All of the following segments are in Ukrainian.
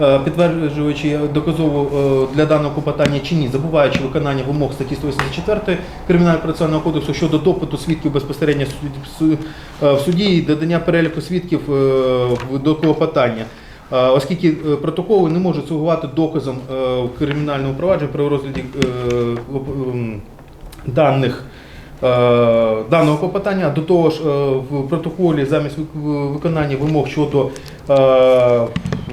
е, підтверджуючи доказову е, для даного клопотання чи ні, забуваючи виконання вимог статті 184 Кримінального процесуального кодексу щодо допиту свідків безпосередньо в суді- е, і додання переліку свідків до клопотання. Оскільки протоколи не можуть слугувати доказом в кримінальному провадженні при розгляді ем, даних даного клопотання. До того ж, в протоколі замість виконання вимог щодо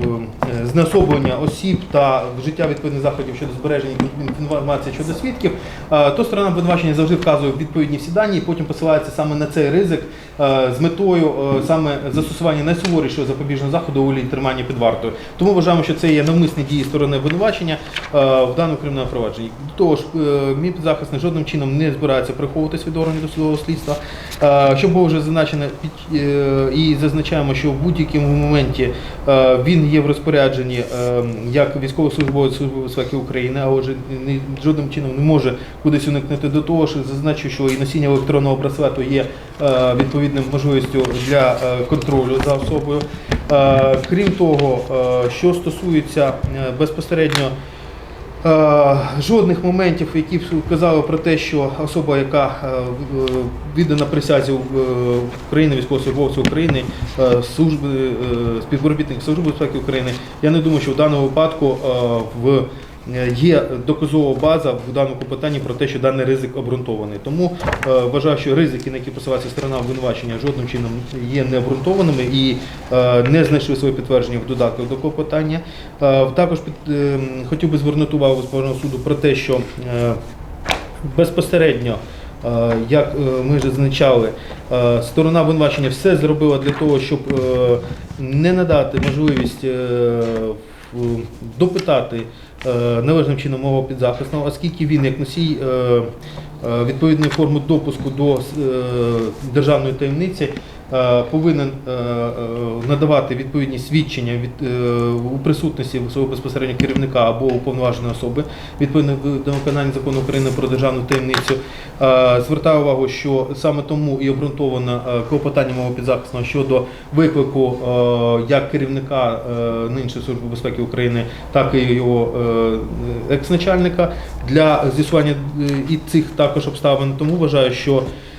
е, знеособлення осіб та вжиття відповідних заходів щодо збереження інформації щодо свідків, е, то сторона обвинувачення завжди вказує відповідні всі дані і потім посилається саме на цей ризик е, з метою саме застосування найсуворішого запобіжного заходу у тримання під вартою. Тому вважаємо, що це є навмисні дії сторони обвинувачення в даному кримінальному провадженні. До того ж, мій підзахисний жодним чином не збирається приховуватись від органів досудового слідства. Що було вже зазначено і зазначаємо, що в будь-якому моменті е, є в розпорядженні е, як військовослужбовець Служби безпеки України, а отже жодним чином не може кудись уникнути до того що зазначу, що і носіння електронного браслету є е, відповідним можливістю для е, контролю за особою. Крім того, що стосується безпосередньо жодних моментів, які б казали про те, що особа, яка е, е, віддана присязі е, України, військовослужбовців України, е, служби е, співробітник Служби безпеки України, я не думаю, що в даному випадку е, в е, Є доказова база в даному клопотанні про те, що даний ризик обґрунтований. Тому е, вважаю, що ризики, на які посилається сторона обвинувачення, жодним чином є необґрунтованими і е, не знайшли своє підтвердження в додатках до клопотання. Е, також е, хотів би звернути увагу Верховного суду про те, що е, безпосередньо, е, як е, ми вже зазначали, е, сторона обвинувачення все зробила для того, щоб е, не надати можливість е, допитати е, належним чином мого підзахисного, оскільки він як носій е, е, відповідної форми допуску до е, державної таємниці е, повинен е, е, надавати відповідні свідчення від, е, у присутності свого безпосередньо керівника або уповноваженої особи відповідно до виконання закону України про державну таємницю. Е, Звертаю увагу, що саме тому і обґрунтовано е, клопотання мого підзахисного щодо виклику е, як керівника е, нинішньої служби безпеки України, так і його е, екс-начальника для з'ясування е, і цих також обставин. Тому вважаю, що Е,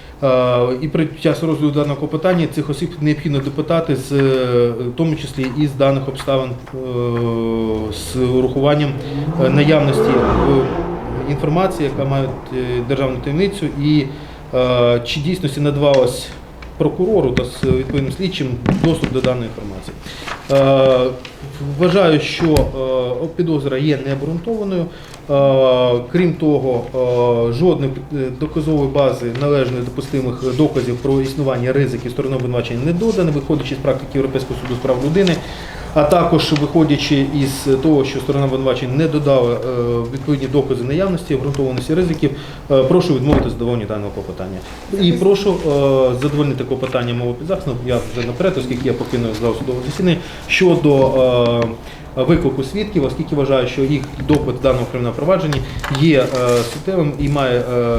І при час розгляду даного клопотання цих осіб необхідно допитати з е, в тому числі і з даних обставин е, з урахуванням е, наявності е, інформації, яка має е, державну таємницю, і е, чи дійсності надавалось прокурору та з відповідним слідчим доступ до даної інформації. Е, Вважаю, що е, підозра є необґрунтованою. Е, Крім того, е, жодної е, доказової бази належної допустимих доказів про існування ризиків сторони обвинувачення не додано, виходячи з практики Європейського суду з прав людини, а також виходячи із того, що сторона обвинувачення не додала відповідні докази наявності, обґрунтованості ризиків, прошу відмовити задоволення даного клопотання. І прошу задовольнити клопотання мого підзахисного, я вже наперед, оскільки я покинув зал судового засідання, щодо виклику свідків, оскільки вважаю, що їх допит в даному кримінальному провадженні є е, суттєвим і має е,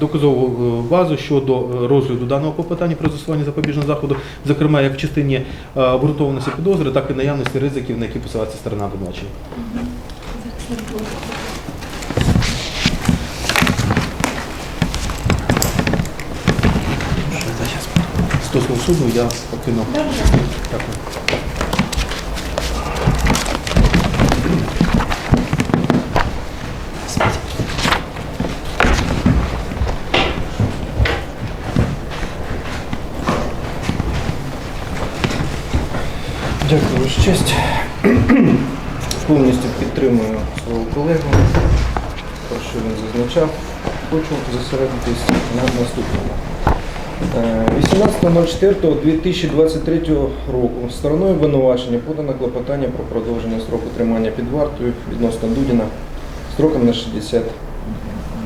доказову е, базу щодо розгляду даного клопотання про застосування запобіжного заходу, зокрема як в частині обґрунтованості підозри, так і наявності ризиків, на які посилається сторона обвинувачення. Стосовно суду я покинув. Дякую. Честь. Повністю підтримую свого колегу. Про що він зазначав. Хочу зосередитись на наступному. Е, 18.04.2023 року стороною обвинувачення подано клопотання про продовження строку тримання під вартою відносно Дудіна строком на 60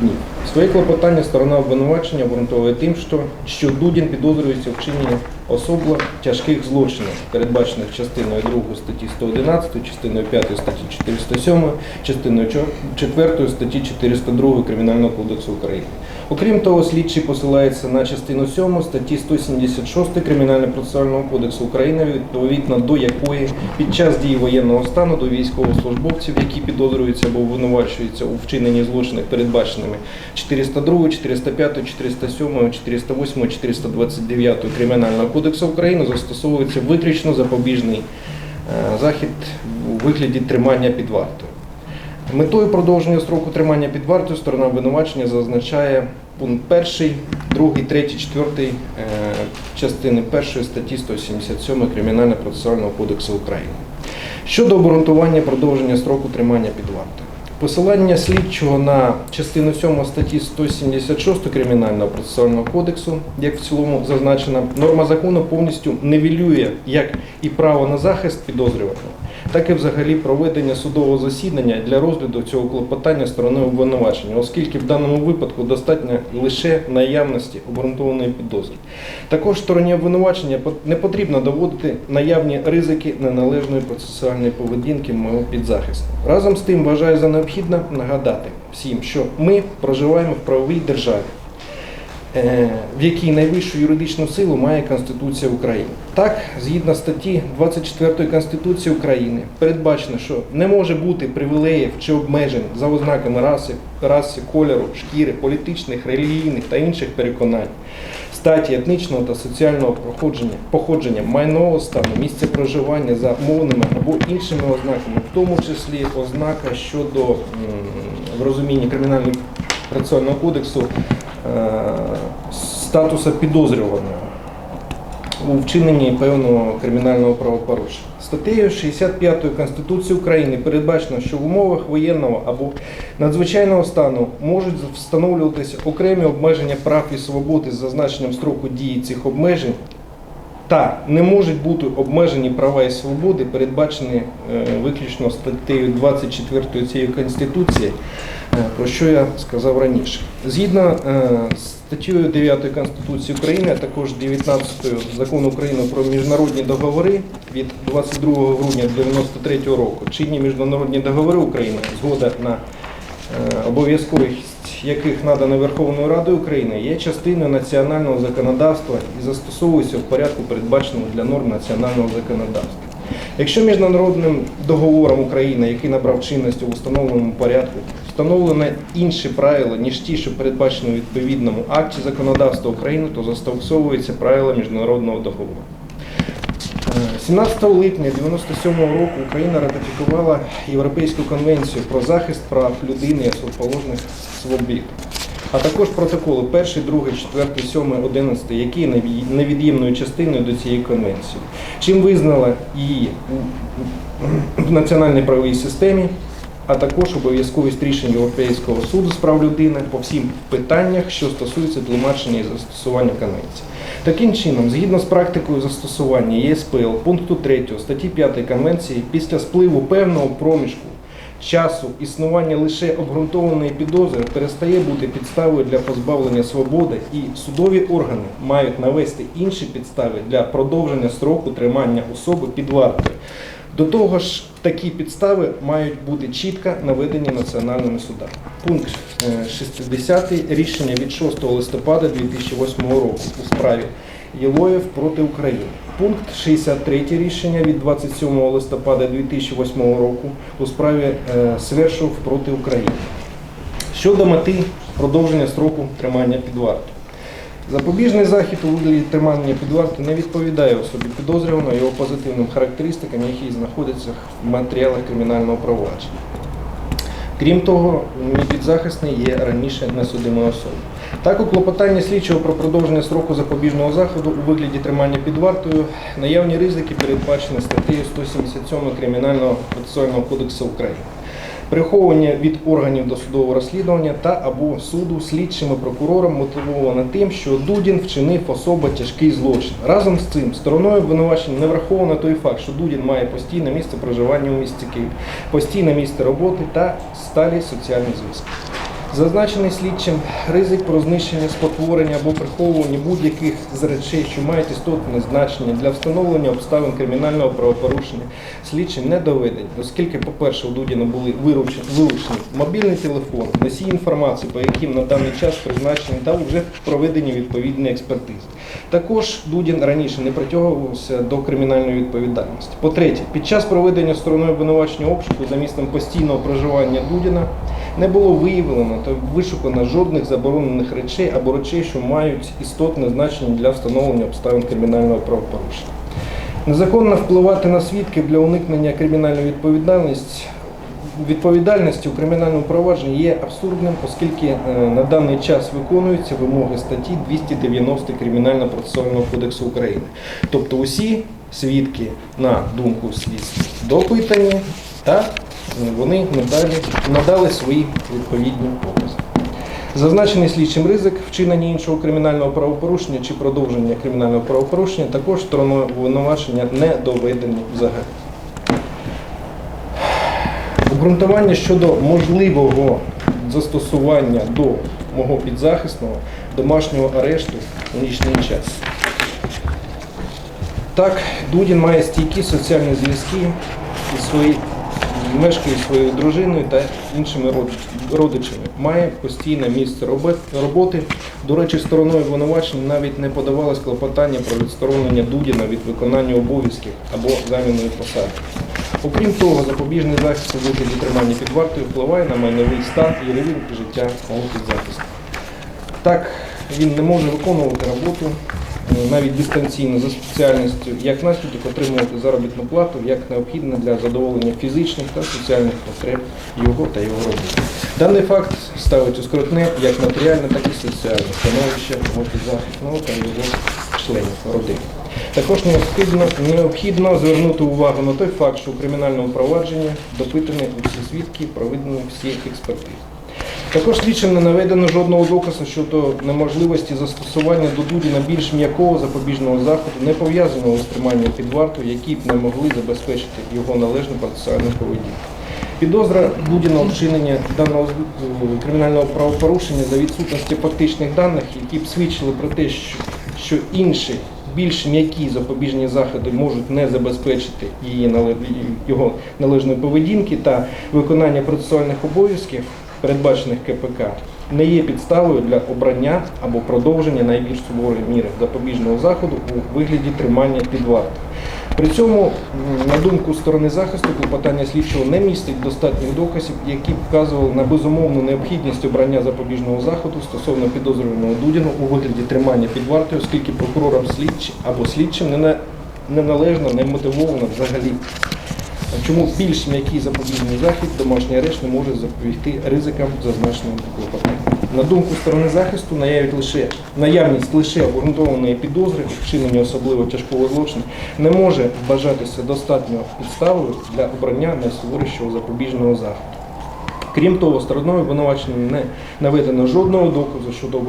днів. Своє клопотання сторона обвинувачення обґрунтовує тим, що, що Дудін підозрюється в вчиненні особо тяжких злочинів, передбачених частиною 2 статті 111, частиною 5 статті 407, частиною 4 статті 402 Кримінального кодексу України. Окрім того, слідчий посилається на частину 7 статті 176 Кримінально-процесуального кодексу України, відповідно до якої під час дії воєнного стану до військовослужбовців, які підозрюються або обвинувачуються у вчиненні злочинів, передбаченими 402, 405, 407, 408, 429 Кримінального кодексу України, застосовується виключно запобіжний е, захід у вигляді тримання під вартою. Метою продовження строку тримання під вартою сторона обвинувачення зазначає пункт 1, 2, 3, 4 е, частини 1 статті 177 Кримінально-процесуального кодексу України. Щодо обґрунтування продовження строку тримання під вартою. Посилання слідчого на частину 7 статті 176 Кримінального процесуального кодексу, як в цілому зазначена, норма закону повністю невілює як і право на захист підозрюваного, так і взагалі проведення судового засідання для розгляду цього клопотання сторони обвинувачення, оскільки в даному випадку достатньо лише наявності обґрунтованої підозри. Також стороні обвинувачення не потрібно доводити наявні ризики неналежної процесуальної поведінки мого підзахисного. Разом з тим вважаю за необхідне нагадати всім, що ми проживаємо в правовій державі в якій найвищу юридичну силу має Конституція України. Так, згідно статті 24 Конституції України, передбачено, що не може бути привілеїв чи обмежень за ознаками раси, раси, кольору, шкіри, політичних, релігійних та інших переконань, статі, етнічного та соціального походження, походження майнового стану, місця проживання за мовними або іншими ознаками, в тому числі ознака щодо в розумінні кримінального процесуального кодексу е, статуса підозрюваного у вчиненні певного кримінального правопорушення. Статтею 65 Конституції України передбачено, що в умовах воєнного або надзвичайного стану можуть встановлюватися окремі обмеження прав і свободи з зазначенням строку дії цих обмежень та не можуть бути обмежені права і свободи, передбачені е, виключно статтею 24 цієї Конституції, е, про що я сказав раніше. Згідно е, з статтею 9 Конституції України, а також 19 закону України про міжнародні договори від 22 грудня 1993 року, чинні міжнародні договори України, згода на Е, обов'язковість яких надана Верховною Радою України, є частиною національного законодавства і застосовується в порядку, передбаченому для норм національного законодавства. Якщо міжнародним договором України, який набрав чинності у встановленому порядку, встановлено інші правила, ніж ті, що передбачені у відповідному акті законодавства України, то застосовуються правила міжнародного договору. Е, 17 липня 1997 року Україна ратифікувала Європейську конвенцію про захист прав людини і основоположних свобід, а також протоколи 1, 2, 4, 7, 11, які є невід'ємною частиною до цієї конвенції, чим визнала її в національній правовій системі, а також обов'язковість рішень Європейського суду з прав людини по всім питаннях, що стосуються тлумачення і застосування конвенції. Таким чином, згідно з практикою застосування ЄСПЛ пункту 3 статті 5 Конвенції, після спливу певного проміжку часу існування лише обґрунтованої підозри перестає бути підставою для позбавлення свободи, і судові органи мають навести інші підстави для продовження строку тримання особи під вартою. До того ж, такі підстави мають бути чітко наведені національними судами. Пункт е, 60 рішення від 6 листопада 2008 року у справі Єлоєв проти України. Пункт 63 рішення від 27 листопада 2008 року у справі е, Свершов проти України. Щодо мети продовження строку тримання під вартою. Запобіжний захід у вигляді тримання під вартою не відповідає особі підозрюваного його позитивним характеристикам, які знаходяться в матеріалах кримінального провадження. Крім того, підзахисний є раніше несудимою особою. Так, у клопотанні слідчого про продовження строку запобіжного заходу у вигляді тримання під вартою наявні ризики передбачені статтею 177 Кримінального процесуального кодексу України. Приховування від органів досудового розслідування та або суду слідчим і прокурором мотивовано тим, що Дудін вчинив особа тяжкий злочин. Разом з цим стороною обвинувачення не враховано той факт, що Дудін має постійне місце проживання у місті Київ, постійне місце роботи та сталі соціальні зв'язки. Зазначений слідчим ризик про знищення, спотворення або приховування будь-яких з речей, що мають істотне значення для встановлення обставин кримінального правопорушення, слідчим не доведень, оскільки, по-перше, у Дудіна були вилучені мобільний телефон, носій інформації, по яким на даний час призначені та вже проведені відповідні експертизи. Також Дудін раніше не притягувався до кримінальної відповідальності. По-третє, під час проведення стороною обвинувачення обшуку за місцем постійного проживання Дудіна не було виявлено та вишукано жодних заборонених речей або речей, що мають істотне значення для встановлення обставин кримінального правопорушення. Незаконно впливати на свідків для уникнення кримінальної відповідальності. Відповідальності у кримінальному провадженні є абсурдним, оскільки е, на даний час виконуються вимоги статті 290 Кримінального процесуального кодексу України. Тобто усі свідки, на думку слідства, допитані та вони надали, надали свої відповідні покази. Зазначений слідчим ризик вчинення іншого кримінального правопорушення чи продовження кримінального правопорушення також стороною обвинувачення не доведені взагалі. Обґрунтування щодо можливого застосування до мого підзахисного домашнього арешту у нічний час. Так, Дудін має стійкі соціальні зв'язки із своєю мешкає своєю дружиною та іншими родичами. Має постійне місце роботи. До речі, стороною обвинувачення навіть не подавалось клопотання про відсторонення Дудіна від виконання обов'язків або заміної посади. Окрім того, запобіжний захист у вигляді тримання під вартою впливає на майновий стан і рівень життя мого підзахисту. Так, він не може виконувати роботу навіть дистанційно за спеціальністю, як наслідок отримувати заробітну плату, як необхідне для задоволення фізичних та соціальних потреб його та його родини. Даний факт ставить у скрутне як матеріальне, так і соціальне становище мого підзахисного та його членів родини. Також необхідно, необхідно звернути увагу на той факт, що у кримінальному провадженні допитані усі свідки, проведені всі експертизи. Також слідчим не наведено жодного доказу щодо неможливості застосування до Дудіна більш м'якого запобіжного заходу, не пов'язаного з триманням під вартою, які б не могли забезпечити його належну процесуальну поведінку. Підозра Дудіна вчинення даного кримінального правопорушення за відсутності фактичних даних, які б свідчили про те, що, що інші більш м'які запобіжні заходи можуть не забезпечити її його належної поведінки та виконання процесуальних обов'язків, передбачених КПК, не є підставою для обрання або продовження найбільш суворої міри запобіжного заходу у вигляді тримання під вартою. При цьому, на думку сторони захисту, клопотання слідчого не містить достатніх доказів, які б вказували на безумовну необхідність обрання запобіжного заходу стосовно підозрюваного Дудіна у вигляді тримання під вартою, оскільки прокурорам слідчі або слідчим не мотивовано взагалі. Чому більш м'який запобіжний захід, домашній арешт не може запобігти ризикам зазначеним клопотанням. На думку сторони захисту, наявить лише наявність лише обґрунтованої підозри у вчиненні особливо тяжкого злочину не може вважатися достатньо підставою для обрання найсуворішого запобіжного заходу. Крім того, стороною обвинувачення не наведено жодного доказу щодо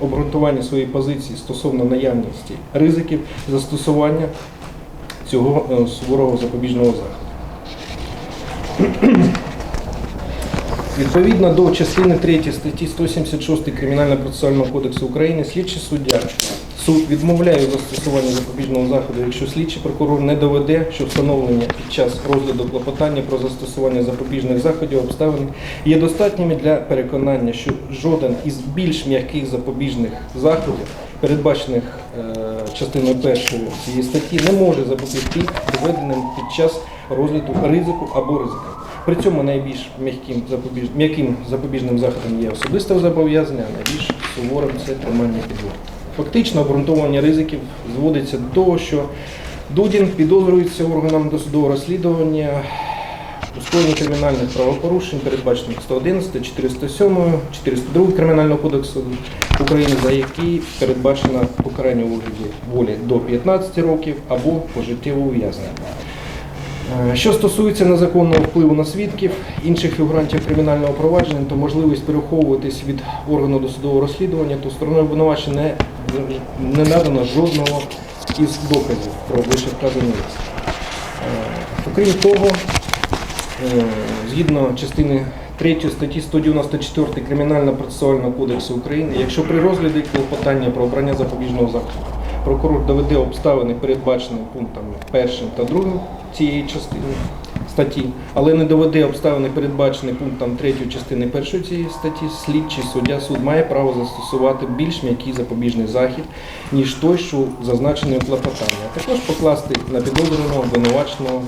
обґрунтування своєї позиції стосовно наявності ризиків застосування цього е, суворого запобіжного заходу. Відповідно до частини 3 статті 176 Кримінального процесуального кодексу України, слідчий суддя суд відмовляє у застосуванні запобіжного заходу, якщо слідчий прокурор не доведе, що встановлення під час розгляду клопотання про застосування запобіжних заходів обставин є достатніми для переконання, що жоден із більш м'яких запобіжних заходів, передбачених е, частиною першої цієї статті, не може запобігти доведеним під час розгляду ризику або ризикам. При цьому найбільш м'яким запобіж... м'яким запобіжним заходом є особисте зобов'язання, а найбільш суворим це тримання під. Фактично обґрунтовування ризиків зводиться до того, що Дудін підозрюється органам досудового розслідування у скоєнні кримінальних правопорушень, передбачених 111, 407, 402 Кримінального кодексу України, за які передбачено покарання у вигляді волі до 15 років або пожиттєве ув'язнення. Е, Що стосується незаконного впливу на свідків, інших фігурантів кримінального провадження, то можливість переховуватись від органу досудового розслідування, то стороною обвинувачення не, не надано жодного із доказів про ризики. Е, Окрім того, е, згідно частини 3 статті 194 Кримінально-процесуального кодексу України, якщо при розгляді клопотання про обрання запобіжного заходу прокурор доведе обставини, передбачені пунктами 1 та 2 цієї частини статті, але не доведе обставини, передбачені пунктом 3 частини 1 цієї статті, слідчий суддя суд має право застосувати більш м'який запобіжний захід, ніж той, що зазначений а також покласти на підозрюваного обвинуваченого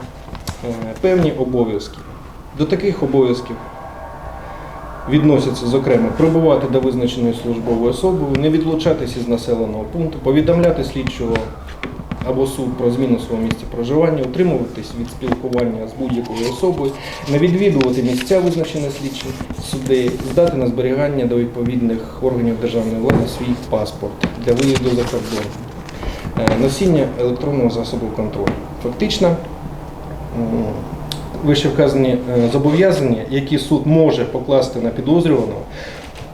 е, певні обов'язки. До таких обов'язків відносяться, зокрема, прибувати до визначеної службової особи, не відлучатися з населеного пункту, повідомляти слідчого або суд про зміну свого місця проживання, утримуватись від спілкування з будь-якою особою, не відвідувати місця, визначені слідчим суддею, здати на зберігання до відповідних органів державної влади свій паспорт для виїзду за кордон, Е, носіння електронного засобу контролю. Фактично, м, вище вказані е, зобов'язання, які суд може покласти на підозрюваного,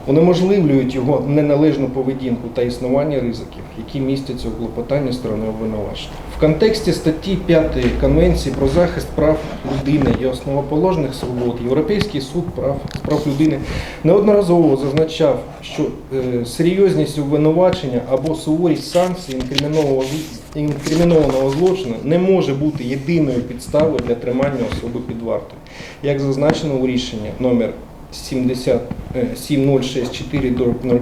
унеможливлюють його неналежну поведінку та існування ризиків, які містяться у клопотанні сторони обвинувачення. В контексті статті 5 Конвенції про захист прав людини і основоположних свобод Європейський суд прав прав людини неодноразово зазначав, що е, серйозність обвинувачення або суворість санкцій інкримінованого зл- інкримінованого злочину не може бути єдиною підставою для тримання особи під вартою, як зазначено у рішенні номер 70, е, 7064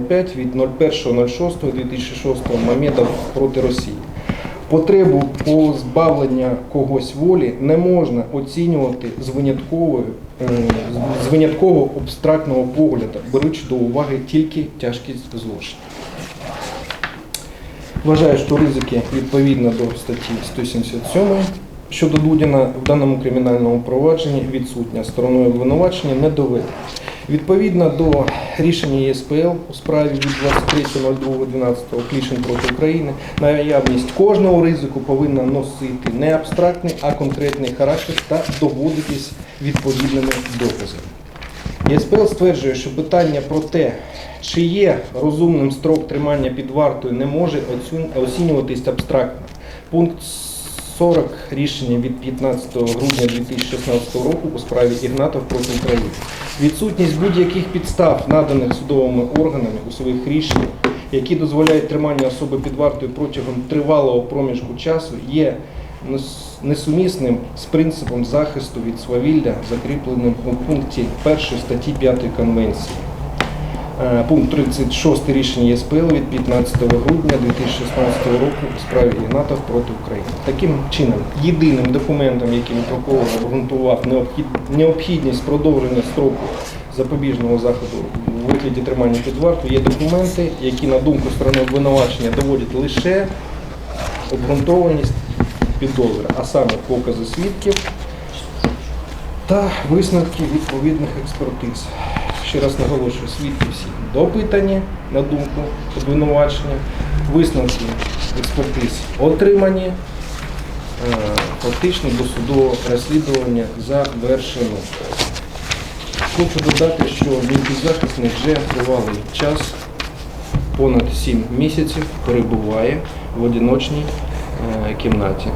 05 від 01.06.2006 Мамедов проти Росії. Потребу позбавлення когось волі не можна оцінювати з винятковою е, з винятково абстрактного погляду, беручи до уваги тільки тяжкість злочину. Вважаю, що ризики відповідно до статті 177 щодо Дудіна в даному кримінальному провадженні відсутня стороною обвинувачення не доведено. Відповідно до рішення ЄСПЛ у справі від 23.02.12 Клішин проти України, наявність кожного ризику повинна носити не абстрактний, а конкретний характер та доводитись відповідними доказами. ЄСПЛ стверджує, що питання про те, чи є розумним строк тримання під вартою, не може оцінюватись абстрактно. Пункт 40 рішення від 15 грудня 2016 року у справі Ігнатов проти України. Відсутність будь-яких підстав, наданих судовими органами у своїх рішеннях, які дозволяють тримання особи під вартою протягом тривалого проміжку часу, є несумісним з принципом захисту від свавілля, закріпленим у пункті 1 статті 5 Конвенції. Е, Пункт 36 рішення ЄСПЛ від 15 грудня 2016 року у справі Ігнатов проти України. Таким чином, єдиним документом, яким прокурор обґрунтував необхідність продовження строку запобіжного заходу у вигляді тримання під вартою, є документи, які, на думку сторони обвинувачення, доводять лише обґрунтованість підозри, а саме покази свідків та висновки відповідних експертиз. Ще раз наголошую, свідки всі допитані на думку обвинувачення, висновки експертиз отримані, е, фактично досудове розслідування завершено. Хочу додати, що мій підзахисник вже тривалий час, понад 7 місяців, перебуває в одиночній е, кімнаті.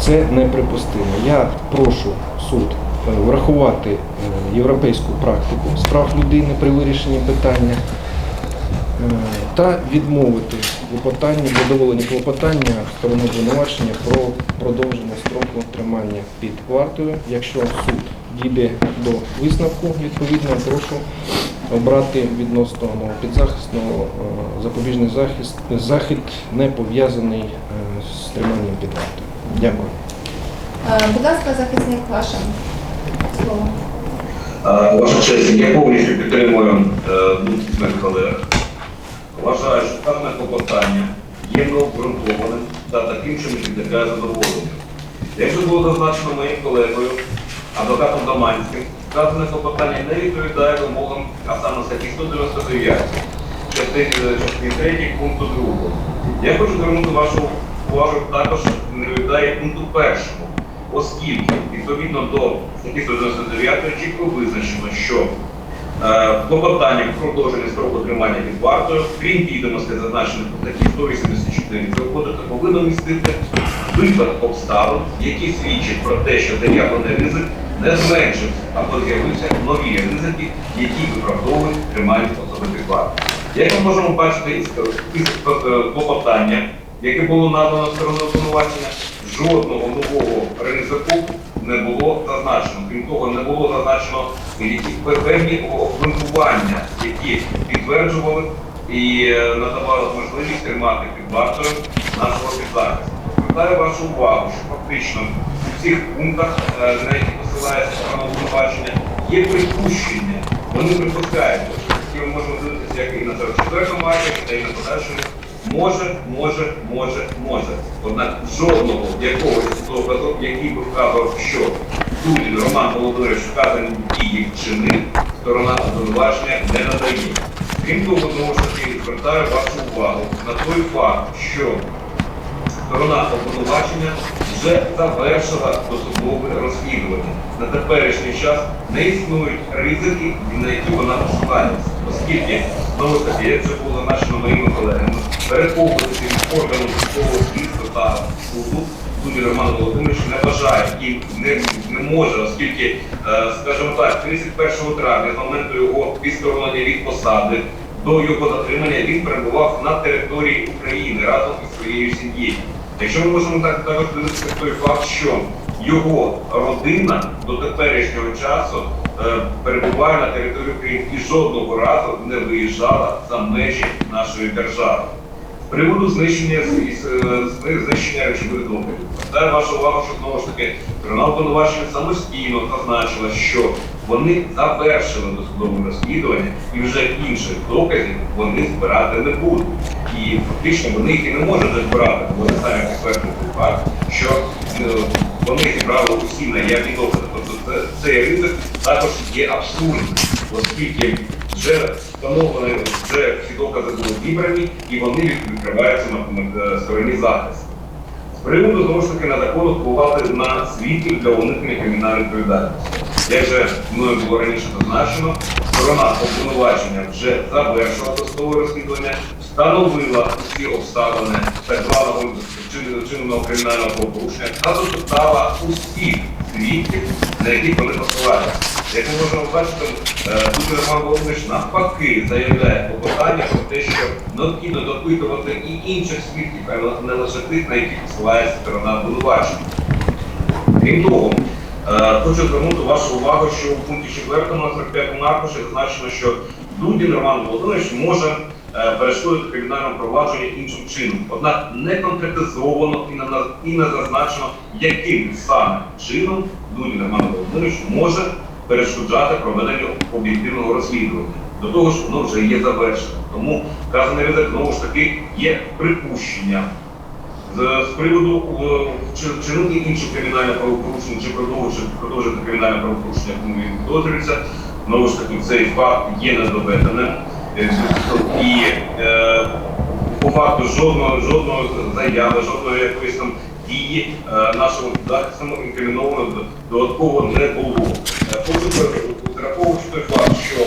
Це неприпустимо. Я прошу суд е, врахувати е, європейську практику з прав людини при вирішенні питання е, та відмовити клопотання, задоволення клопотання сторони обвинувачення про продовження строку тримання під вартою. Якщо суд дійде до висновку, відповідно, прошу обрати відносно підзахисного запобіжний захист, захід не пов'язаний з триманням під вартою. Дякую. Е, Будь ласка, захисник ваше слово. Е, Ваша честь, я повністю підтримую е, думку моїх колег. Вважаю, що вказане клопотання є необґрунтованим та таким, що не підлягає задоволенню. Якщо було зазначено моїм колегою, адвокатом Доманським, вказане клопотання не відповідає вимогам, а саме статті 199, частини частини 3 пункту 2. Я хочу звернути вашу увагу також відповідає пункту першому, оскільки відповідно до статті 199 чітко визначено, що е, клопотання про продовження строку тримання під вартою, крім відомостей, зазначених у статті 184 цього кодексу, повинно містити приклад обставин, які свідчать про те, що заявлений ризик не зменшився або з'явився нові ризики, які виправдовують тримання особи під вартою. Як ми можемо бачити із е, клопотання, яке було надано стороною обвинувачення, жодного нового ризику не було зазначено. Крім того, не було зазначено які певні обґрунтування, які підтверджували і е, надавали можливість тримати під вартою нашого підзахисту. Звертаю вашу увагу, що фактично у всіх пунктах, е, на які посилається сторона обвинувачення, є припущення. Вони припускають, що ми можемо дивитися як і на 44-му акті, та і на подальшому. Може, може, може, може. Однак жодного якогось доказу, який би вказував, що Дудін Роман Володимирович вказані дії вчинив, сторона обвинувачення не надає. Крім того, знову ж таки, звертаю вашу увагу на той факт, що сторона обвинувачення вже завершила досудове розслідування. На теперішній час не існують ризики, на які вона посилається, оскільки знову ж таки, як це було зазначено моїми колегами, переховуватися від органу судового слідства та суду. Судді Роман Володимирович не бажає і не, не може, оскільки, е, скажімо так, 31 травня, з моменту його відсторонення від посади до його затримання, він перебував на території України разом із своєю сім'єю. Якщо ми можемо так також дивитися той факт, що його родина до теперішнього часу е, перебуває на території України і жодного разу не виїжджала за межі нашої держави. З приводу знищення е, знищення речових доказів. Звертаю вашу увагу, що знову ж таки сторона обвинувачення самостійно зазначила, що вони завершили досудове розслідування і вже інших доказів вони збирати не будуть. І фактично вони їх і не можуть збирати, бо вони самі підтвердили факт, що е, вони зібрали усі наявні докази. Тобто це, цей ризик також є абсурдним, оскільки вже встановлені, вже всі докази були зібрані і вони відкриваються на стороні захисту. З приводу знову ж таки на закону впливати на свідків для уникнення кримінальної відповідальності. Як вже мною було раніше зазначено, сторона обвинувачення вже завершила досудове розслідування, встановила усі обставини так званого вчиненого кримінального правопорушення та допитала усіх свідків, на яких вони посилаються. Як ми можемо бачити, е, тут Роман Володимирович навпаки заявляє клопотання про те, що необхідно допитувати і інших свідків, а не лише тих, на яких посилається сторона обвинувачення. Крім того, хочу звернути вашу увагу, що у пункті 4 на 45 аркуші зазначено, що Дудін Роман Володимирович може е, перешкодити кримінальному провадженню іншим чином. Однак не конкретизовано і не, зазначено, яким саме чином Дудін Роман Володимирович може перешкоджати проведенню об'єктивного розслідування. До того ж, воно вже є завершено. Тому вказаний ризик знову ж таки є припущенням. З, приводу е, чи вчинити інші кримінальне правопорушення, чи продовжити, кримінальне правопорушення, якому він підозрюється, знову ж таки, цей факт є недоведеним. Е, І е, по факту жодного, жодного заяви, жодної якоїсь там дії е, нашого захисту інкриміновано додатково не було. Е, враховуючи той факт, що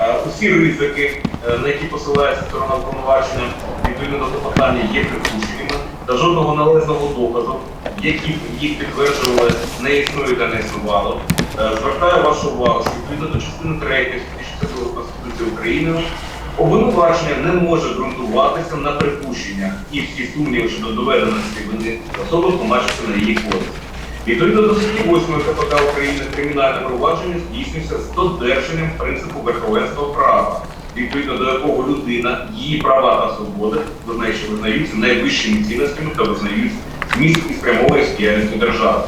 Е, Усі ризики, е, на які посилається сторона обвинувачення, відповідно до клопотання, є припущеними, та жодного належного доказу, які їх підтверджували, не існує та не існувало. Е, Звертаю вашу увагу, що відповідно до частини 3 статті Конституції України обвинувачення не може ґрунтуватися на припущеннях і всі сумніви щодо доведеності вини особи тлумачаться на її користь. Відповідно до статті 8 КПК України кримінальне провадження здійснюється з додержанням принципу верховенства права, відповідно до якого людина, її права та свободи визнаються найвищими цінностями та визнають зміст і спрямованість діяльності держави.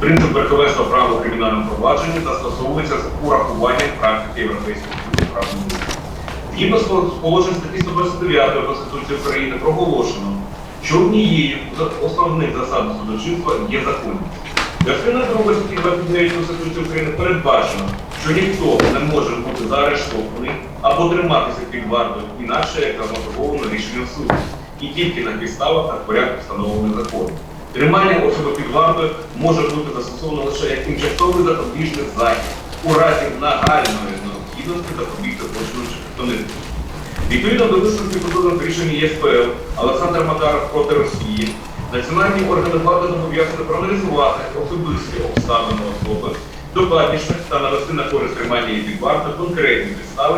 Принцип верховенства права у кримінальному провадженні застосовується з урахуванням практики Європейського суду прав людини. Згідно з положень статті 129 Конституції України проголошено, що однією з основних засад судочинства є законність. Частина 2 статті 29 Конституції України передбачено, що ніхто не може бути заарештований або триматися під вартою інакше, як замотивовано рішенням суду, і тільки на підставах та порядку встановлених законом. Тримання особи під вартою може бути застосовано лише як тимчасовий запобіжний захід у разі нагальної необхідності запобігти злочину чи підтонити. Відповідно до висновків судових рішень ЄСПЛ Олександр Макаров проти Росії Національні органи влади зобов'язані проаналізувати особисті обставини особи, докладніше та навести на користь тримання її під вартою конкретні підстави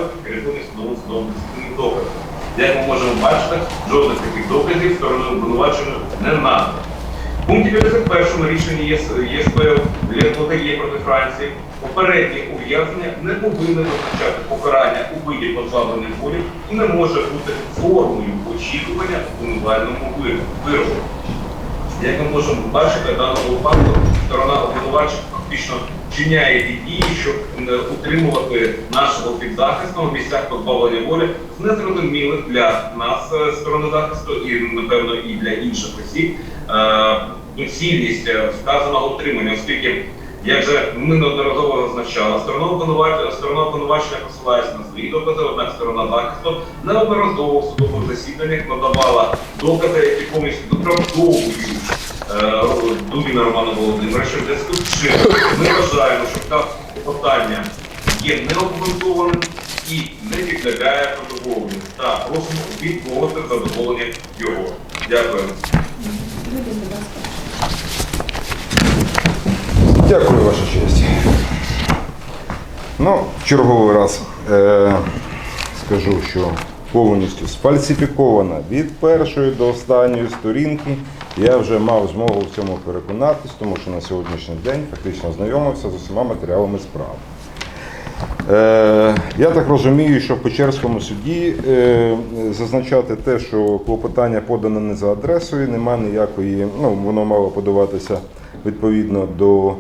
судовим судовим дисциплінним доказом. Як ми можемо бачити, жодних таких доказів стороною обвинувачення не надано. В пункті 51 рішення ЄС, ЄСПЛ ЛНПТЄ проти Франції попереднє ув'язнення не повинне визначати покарання у виді позбавлення волі і не може бути формою очікування обвинувальному вир- вироку. Як ми можемо бачити, даного випадку сторона обвинувачення фактично вчиняє ті дії, щоб утримувати нашого підзахисного в місцях позбавлення волі з незрозумілих для нас е, сторони захисту і напевно і для інших осіб. Е, доцільність е, вказаного утримання, оскільки як же ми неодноразово зазначали, сторона обвинувачення, посилається на свої докази, однак сторона захисту неодноразово в судових засіданнях надавала докази, які повністю доправдовують е, Дубіна Романа Володимировича. Зв'язку з чим ми вважаємо, що вказ питання є необґрунтованим і не підлягає задоволенню. Та просимо відмовити задоволення його. Дякую. Дякую, Ваша честь. Ну, черговий раз е, скажу, що повністю сфальсифікована від першої до останньої сторінки. Я вже мав змогу в цьому переконатись, тому що на сьогоднішній день фактично знайомився з усіма матеріалами справи. Е, я так розумію, що в Печерському суді е, зазначати те, що клопотання подане не за адресою, немає ніякої, ну воно мало подаватися відповідно до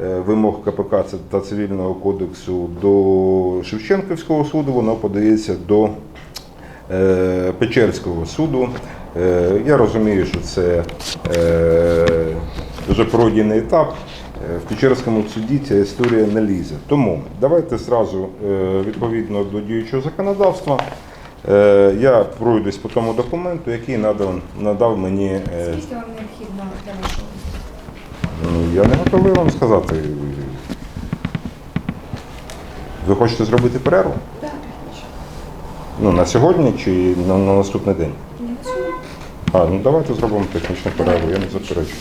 вимог КПК та Цивільного кодексу до Шевченківського суду, воно подається до е, Печерського суду. Е, Я розумію, що це е, вже пройдений етап. Е, В Печерському суді ця історія не лізе. Тому давайте зразу е, відповідно до діючого законодавства. е, Я пройдусь по тому документу, який надав, надав мені. е, Скільки вам необхідно для вашого? ну, Я не готовий вам сказати. Ви хочете зробити перерву? Так, технічно. Ну, на сьогодні чи на, на наступний день? Цю. А, ну давайте зробимо технічну перерву, я не заперечую.